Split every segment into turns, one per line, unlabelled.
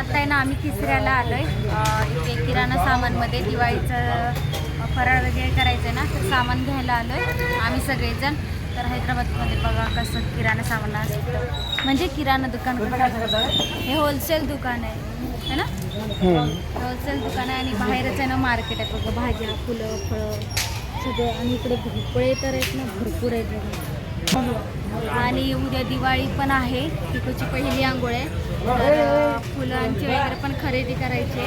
आता आहे ना आम्ही तिसऱ्याला आलोय. अं, इथे किराणा सामानमध्ये दिवाळीचं फराळ वगैरे करायचं आहे ना तर सामान घ्यायला आलोय. आम्ही सगळेजण. तर हैदराबादमध्ये बघा कसं किराणा सामान असतं. म्हणजे किराणा दुकान हे होलसेल दुकान आहे. है ना? होलसेल दुकान आहे आणि बाहेरच आहे ना मार्केट आहे. बघा भाज्या फुलं फळं सगळं. आणि इकडे भोपळे तर आहेत ना भरपूर आहेत बघा. आणि उद्या दिवाळी पण आहे. तिकडची पहिली आंघोळ आहे. तर फुलांची वगैरे पण खरेदी करायची.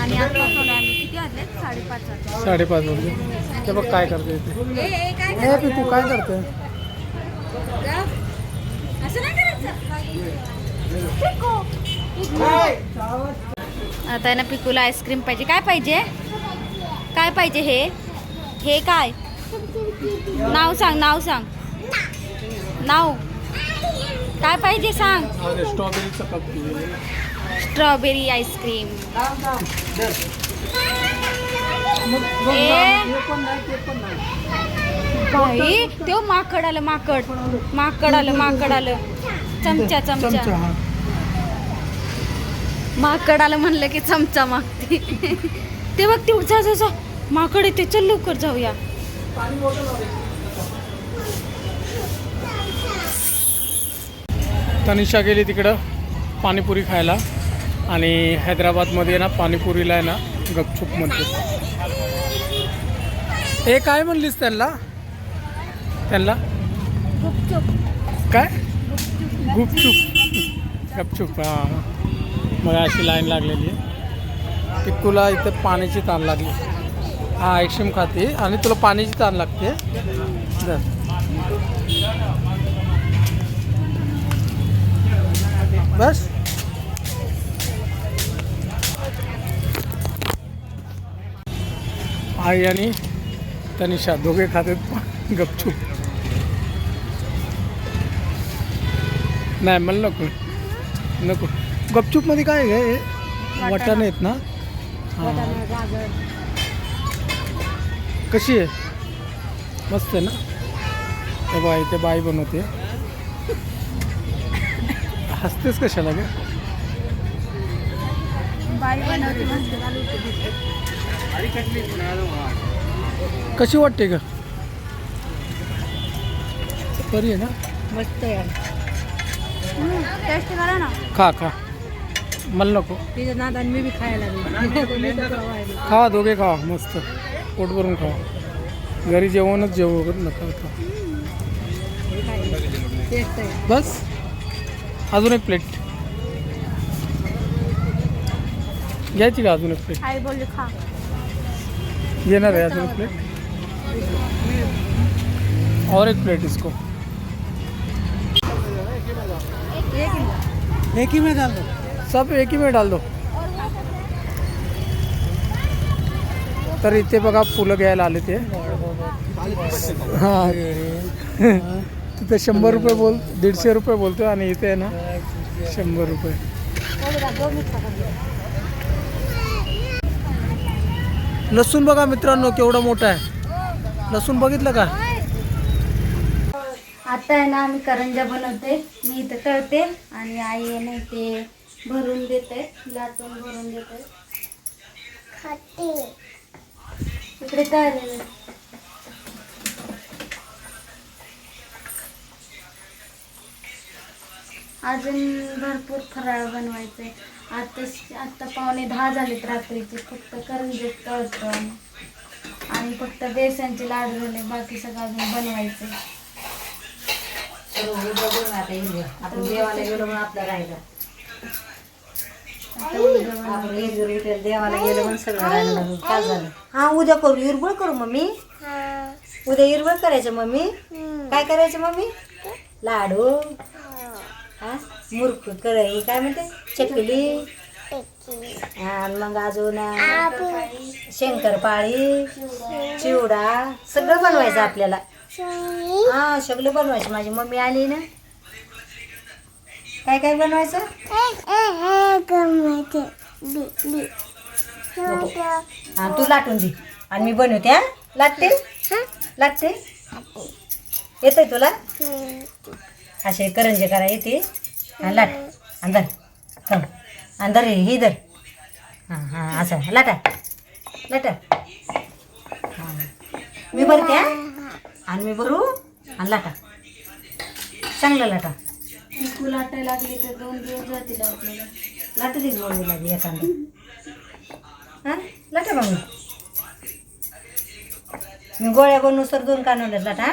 आणि आता आम्ही किती वाजले? साडेपाच वाजले.
साडेपाच वाजले. ते बघ काय करते ते.
काय
ए पिकू काय करते.
असं नाही करायचं. आता ना पिकूला आईस्क्रीम पाहिजे. काय पाहिजे? काय पाहिजे हे? हे काय? नाव सांग नाव सांग. नाव. काय पाहिजे सांग. Strawberry ice cream.
हे ते पण नाही.
बाई तो माकड आलं माकड. माकड आलं माकड आलं. चमचा
चमचा.
माकड आलं म्हणलं की चमचा मागते. ते बघ ते जा जा जा माकड येते चल लवकर जाऊया.
तनिषा गेली तिकडं पाणीपुरी खायला आणि हैदराबादमध्ये ना पाणीपुरीला आहे ना गपचूप म्हणते हे काय म्हणलीस त्यांना? त्यांना? काय? गुपचूप. गपचूप हां. मग अशी लाईन लागलेली आहे. पिक्कूला इथं पाण्याची ताण लागली. हा आईस्क्रीम खाते आणि तुला पाण्याची ताण लागते. बस. आई आणि तनिषा दोघे खातात गपचूप. नाही मला नको. नको. गपचूपमध्ये काय आहे वाटाणे. आहेत ना? हां. कशी आहे? मस्त आहे ना? ते बाई ते बाई बनवते. हसतेच कशाला ग?
बाई
कशी वाटते ग? बरी आहे ना?
मस्त टेस्ट करा ना.
खा खा. मला नको.
तिच्या नादान मी बी खायला
खावा दोघे खावा मस्त. पोट भरून खावा. घरी जेवणच जेवू नका खा. बस. अजून एक प्लेट घ्यायची का अजून एक प्लेट
खा.
येणार है अजून एक प्लेट और एक प्लेट इसको. एक ही में डाल दो. सब एक ही में डाल दो. तर इथे बघा फुलं घ्यायला आले ते. हां तिथे शंभर रुपये बोल दीडशे रुपये बोलतो आणि इथे आहे ना शंभर रुपये. लसूण बघा मित्रांनो केवढा मोठा आहे. लसूण बघितलं का?
आता आहे ना आम्ही करंजा बनवते. मी इथं तळते आणि आई आहे ना ते भरून देते लाटून भरून देते. इकडे तळलेलं अजून भरपूर फराळ बनवायचे आता आता पावणे दहा झालेत रात्रीचे. फक्त करंजे तळतो. आणि फक्त बेसनचे लाडू झाले बाकी सगळं अजून बनवायचे
आपण देवाला गेलो म्हणून आपलं राहिलं
आता उद्या बनवायचं.
आपण एक रिटेल देवाला गेलो सगळं राहिलं काय झालं?
हा उद्या करू. इरबळ करू मम्मी. उद्या इरबळ करायचं मम्मी. काय करायचं मम्मी? लाडू. हा. मुरक कराय काय म्हणते? चकली. हा, आणि मग अजून शंकरपाळी चिवडा सगळं बनवायचं आपल्याला. हा सगळं बनवायचं. माझी मम्मी आली ना. काय काय बनवायचं. हा तू लाटून दे. आणि मी बनवते हा? लाटते? लाटते? येतंय तुला? असे करंजे करा येते. हा लाट. अंदर थांब. अंदर हे इधर हां हां असं. लाटा. लाटा. हां. मी भरते? आणि मी भरू आणि लाटा. चांगलं लाटा.
पिकू लाटायला लागली तर दोन दिवस जातील आपल्याला.
लाटा दे मम्मी लागली एखादं. हां? लाटा मम्मी मी गोळ्या बनवू सर दोन कानवल्यात लाटा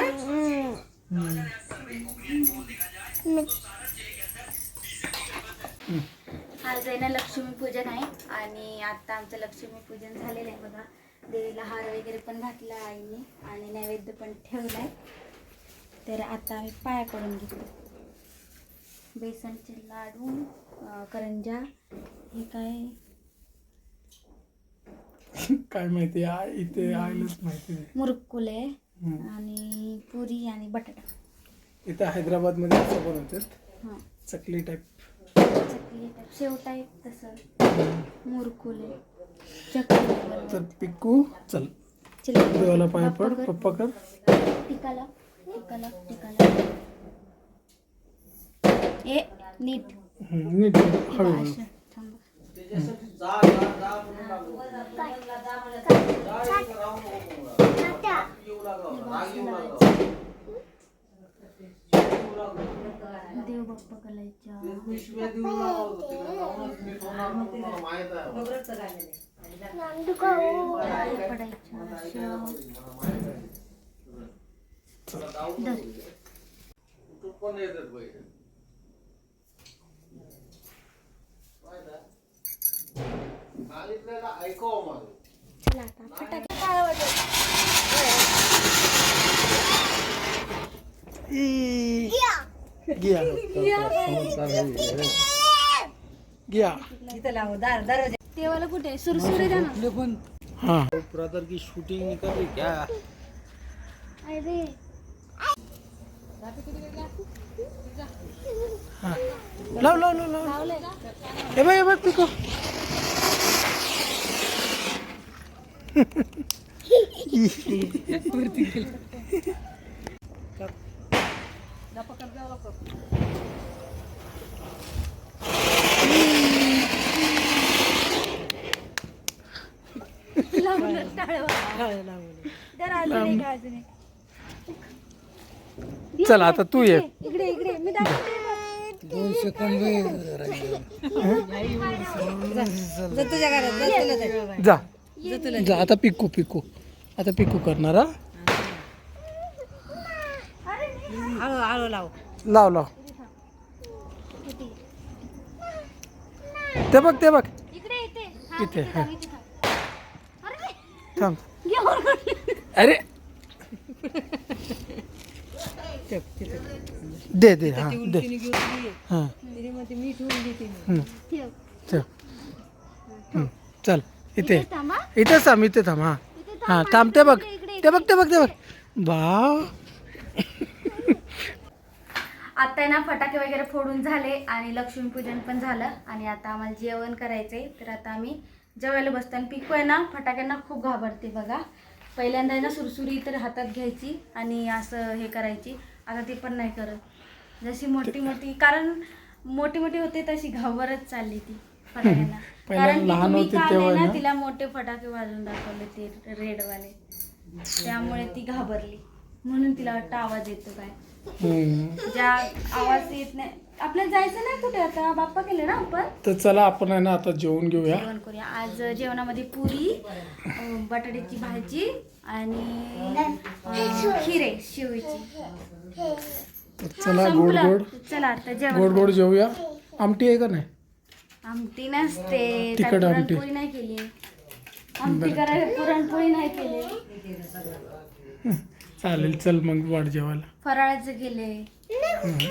आज आहे ना लक्ष्मीपूजन आहे आणि आता आमचं लक्ष्मीपूजन झालेलं आहे बघा. देवीला हार वगैरे पण घातला आईने आणि नैवेद्य पण ठेवलाय. तर आता आम्ही पाया पडून घेतो. बेसनचे लाडू करंजा हे काय?
काय माहिती आ- इथे आयलाच माहिती नाही.
मुरकुले
हम्म.
आणि पुरी आणि बटाटा.
इथे हैदराबादमध्ये असं बनवतात.
हां.
चकली टाईप
चकली टाईप शेव टाईप तसं. मुरकुले. चकली
तर पिक्कू चल.
चिल्ली.
देवाला पाया पड
पप्पा कर.
पप्पा कर.
टिकाला. टिकाला. टिकाला. ए नीट.
हम्म, नीट हळूहळू
देव बाप्पा कलायच्या पडायच्या धर. चला आता फटाके
घ्या घ्या
इथं लावू दार दरवाजा
देवाला कुठे सुरसुरी द्या ना
हां
ब्रदर की शूटिंग निकल रही क्या?
अरे.
हां लाव लाव लाव लाव. हे बघ हे बघ पिको.
लावलं टाळवा तर अजून एक अजून एक
चल आता तू ये.
इकडे इकडे मी
तुझ्या घरात जा.
जा. जा आता पिकू पिकू. आता पिकू करणार हा?
हळू हळू लाव.
लाव लाव. ते बघ ते बघ.
इथे. थांब. अरे
थांब
घे वर काढ.
अरे दे दे हा दे. हा. चल. हम्म, चल इथे.
इथे थांब.
इथेच थांब इथे थांब हा. हा थांब ते बघ. ते बघ ते बघ ते बघ. भाव
आता आहे ना फटाके वगैरे फोडून झाले आणि लक्ष्मीपूजन पण झालं आणि आता आम्हाला जेवण करायचंय. तर आता आम्ही जेवायला बसतो आणि पिकू आहे ना फटाक्यांना खूप घाबरते बघा. पहिल्यांदा आहे ना सुरसुरी तर हातात घ्यायची आणि असं हे करायची. आता ती पण नाही करत. जशी मोठी मोठी कारण मोठी मोठी होते तशी घाबरत चालली ती फटाक्यांना कारण की
लहान
तुम्ही
होती
काल
तेव्हा
आहे ना
ना-
तिला मोठे फटाके वाजवून दाखवले ते रेडवाले. त्यामुळे ती घाबरली. म्हणून तिला वाटतं आवाज येतो काय. ज्या आवाज येत नाही. आपल्याला जायचं नाही कुठे आता? बाप्पा केले ना आपण?
तर चला आपण आहे ना आता जेवण घेऊया.
जेवण करूया. आज जेवणामध्ये पुरी अं, बटाट्याची भाजी आणि अं, खीर आहे शिवीची
तर चला गोड. गोड.
चला आता
गोड
जेवण
गोड जेवूया. आमटी आहे का नाही?
आमटी नसते.
तिखट
काय
आमटी.
पुरणपोळी नाही केली. आमटी करायला पुरणपोळी नाही केली.
चालेल चल मग वाट जेवायला
फराळाचं
हम्म.